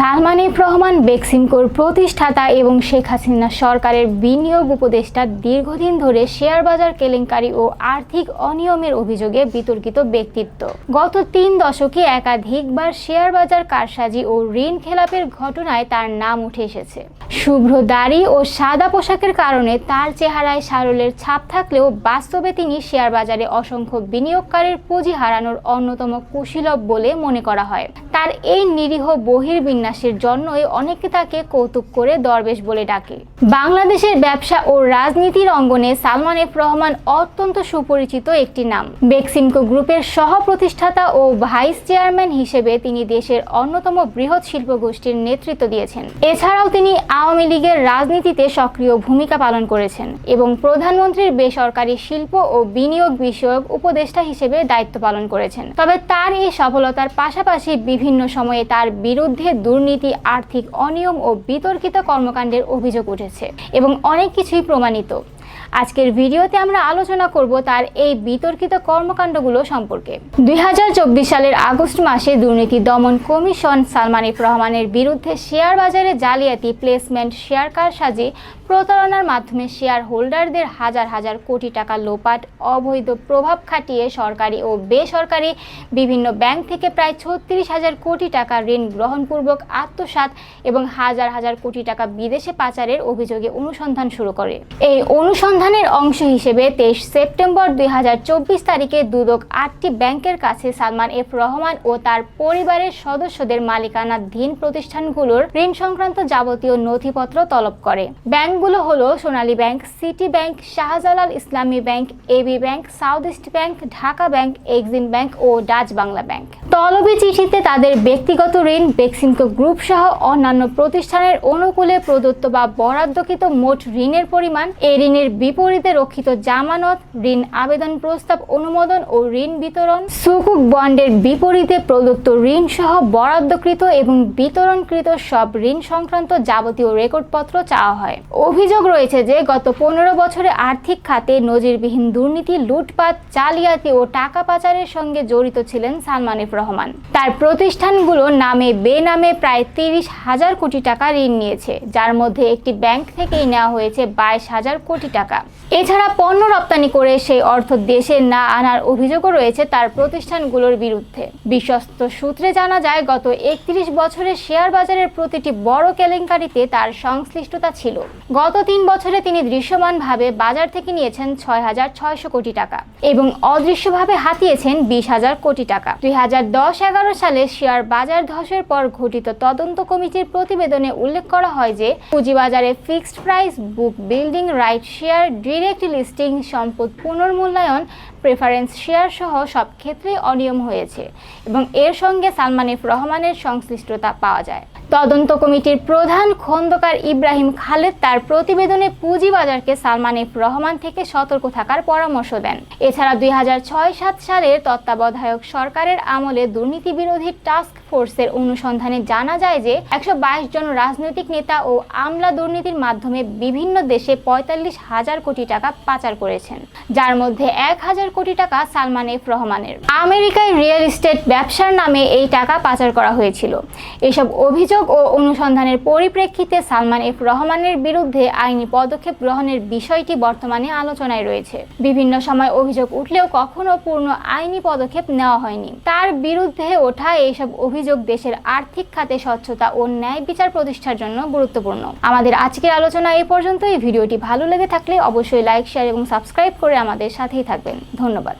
Salman F Rahman বেক্সিমকোর প্রতিষ্ঠাতা এবং শেখ হাসিনা সরকারের বিনিয়োগ উপদেষ্টা দীর্ঘদিন ধরে শেয়ার বাজার কেলেঙ্কারি ও আর্থিক অনিয়মের অভিযোগে বিতর্কিত ব্যক্তিত্ব। গত তিন দশকে একাধিকবার শেয়ার বাজার কারসাজি ও ঋণ খেলাপের ঘটনায় তার নাম উঠে এসেছে। শুভ্র দাড়ি ও সাদা পোশাকের কারণে তার চেহারায় সারলের ছাপ থাকলেও বাস্তবে তিনি শেয়ার বাজারে অসংখ্য বিনিয়োগকারীর পুঁজি হারানোর অন্যতম কুশীলব বলে মনে করা হয়। তার এই নিরীহ বহির্বিন্যাসের জন্যই অনেকে তাকে কৌতুক করে দরবেশ বলে ডাকে। বাংলাদেশের ব্যবসা ও রাজনীতির অঙ্গনে সালমান এফ রহমান অত্যন্ত সুপরিচিত একটি নাম। বেক্সিমকো গ্রুপের সহ প্রতিষ্ঠাতা ও ভাইস চেয়ারম্যান হিসেবে তিনি দেশের অন্যতম বৃহৎ শিল্প গোষ্ঠীর নেতৃত্ব দিয়েছেন। এছাড়াও তিনি আওয়ামী লীগের রাজনীতিতে সক্রিয় ভূমিকা পালন করেছেন এবং প্রধানমন্ত্রীর বেসরকারি শিল্প ও বিনিয়োগ বিষয়ক উপদেষ্টা হিসেবে দায়িত্ব পালন করেছেন। তবে তার এই সফলতার পাশাপাশি বিভিন্ন সময়ে তার বিরুদ্ধে দুর্নীতি, আর্থিক অনিয়ম ও বিতর্কিত কর্মকাণ্ডের অভিযোগ উঠেছে এবং অনেক কিছুই প্রমাণিত। আজকের ভিডিওতে আমরা আলোচনা করব তার এই বিতর্কিত কর্মকাণ্ডগুলো সম্পর্কে। দুই হাজার চব্বিশ সালের আগস্ট মাসে দুর্নীতি দমন কমিশন সালমান এফ রহমানের বিরুদ্ধে শেয়ার বাজারে জালিয়াতি, প্লেসমেন্ট শেয়ার কারসাজি প্রতারণার মাধ্যমে শেয়ার হোল্ডারদের হাজার হাজার কোটি টাকা লোপাট, অবৈধ প্রভাব খাটিয়ে সরকারি ও বেসরকারি বিভিন্ন ব্যাংক থেকে প্রায় ছত্রিশ হাজার কোটি টাকা ঋণ গ্রহণপূর্বক আত্মসাৎ এবং হাজার হাজার কোটি টাকা বিদেশে পাচারের অভিযোগে অনুসন্ধান শুরু করে। এই অনুসন্ধানের অংশ হিসেবে তেইশ সেপ্টেম্বর দুই হাজার চব্বিশ তারিখে দুদক আটটি ব্যাংকের কাছে সালমান এফ রহমান ও তার পরিবারের সদস্যদের মালিকানাধীন প্রতিষ্ঠানগুলোর ঋণ সংক্রান্ত যাবতীয় নথিপত্র তলব করে। ব্যাংকগুলো হলো Sonali bank, city bank, Shahjalal Islami bank AB bank, South East bank, Dhaka bank, Exim bank ও ডাচ বাংলা ব্যাংক। তলবি চিঠিতে তাদের ব্যক্তিগত ঋণ, বেক্সিমকো গ্রুপ সহ অন্যান্য প্রতিষ্ঠানের অনুকূলে প্রদত্ত বা বরাদ্দকৃত মোট ঋণের পরিমাণ, এই ঋণের বিপরীতে রক্ষিত জামানত, ঋণ আবেদন প্রস্তাব অনুমোদন ও ঋণ বিতরণ, সুকুক বন্ডের বিপরীতে প্রদত্ত ঋণ সহ বরাদ্দকৃত এবং বিতরণকৃত সব ঋণ সংক্রান্ত যাবতীয় রেকর্ডপত্র চাওয়া হয়। অভিযোগ রয়েছে যে, গত পনেরো বছরে আর্থিক খাতে নজিরবিহীন দুর্নীতি, লুটপাট, জালিয়াতি ও টাকা পাচারের সঙ্গে জড়িত ছিলেন সালমান এফ রহমান। তার প্রতিষ্ঠানগুলো নামে বেনামে প্রায় তিরিশ হাজার কোটি টাকা ঋণ নিয়েছে, যার মধ্যে একটি ব্যাংক থেকেই নেওয়া হয়েছে বাইশ হাজার কোটি টাকা। এছাড়া পণ্য রপ্তানি করে সেই অর্থ দেশে না আনার অভিযোগও রয়েছে তার প্রতিষ্ঠানগুলোর বিরুদ্ধে। বিশ্বস্ত সূত্রে জানা যায়, গত একত্রিশ বছরে শেয়ার বাজারের প্রতিটি বড় কেলেঙ্কারিতে তার সংশ্লিষ্টতা ছিল। গত তিন বছরে তিনি দৃশ্যমানভাবে বাজার থেকে নিয়েছেন ছয় হাজার ছয়শো কোটি টাকা এবং অদৃশ্যভাবে হাতিয়েছেন বিশ হাজার কোটি টাকা। দুই হাজার দশ এগারো সালে শেয়ার বাজার ধসের পর ঘটিত তদন্ত কমিটির প্রতিবেদনে উল্লেখ করা হয় যে, পুঁজিবাজারে fixed price, book building, right share, direct listing, সম্পদ পুনর্মূল্যায়ন, প্রেফারেন্স শেয়ার সহ সব ক্ষেত্রেই অনিয়ম হয়েছে এবং এর সঙ্গে সালমান এফ রহমানের সংশ্লিষ্টতা পাওয়া যায়। তদন্ত কমিটির প্রধান খন্দকার ইব্রাহিম খালেদ তার প্রতিবেদনে পুঁজিবাজারকে সালমান এফ রহমান থেকে সতর্ক থাকার পরামর্শ দেন। এছাড়া দুই সাত সালের তত্ত্বাবধায়ক সরকারের আমলে দুর্নীতি বিরোধী টাস্ক ফোর্সের অনুসন্ধানে জানা যায় যে একশো বাইশ জন রাজনৈতিক নেতা ও আমলা দুর্নীতির মাধ্যমে বিভিন্ন দেশে পঁয়তাল্লিশ হাজার কোটি টাকা পাচার করেছেন, যার মধ্যে এক হাজার কোটি টাকা সালমান এফ রহমানের। আমেরিকায় রিয়েল এস্টেট ব্যবসার নামে এই টাকা পাচার করা হয়েছিল। এসব অভিযোগ ও অনুসন্ধানের পরিপ্রেক্ষিতে সালমান এফ রহমানের বিরুদ্ধে আইনি পদক্ষেপ গ্রহণের বিষয়টি বর্তমানে আলোচনায় রয়েছে। বিভিন্ন সময় অভিযোগ উঠলেও কখনো পূর্ণ আইনি পদক্ষেপ নেওয়া হয়নি। তার বিরুদ্ধে ওঠা এইসব অভিযোগ, দেশের আর্থিক খাতে স্বচ্ছতা ও ন্যায় বিচার প্রতিষ্ঠার জন্য গুরুত্বপূর্ণ। আমাদের আজকের আলোচনা এই পর্যন্ত এই ভিডিওটি ভালো লেগে থাকলে অবশ্যই লাইক, শেয়ার এবং সাবস্ক্রাইব করে আমাদের সাথেই থাকবেন। ধন্যবাদ।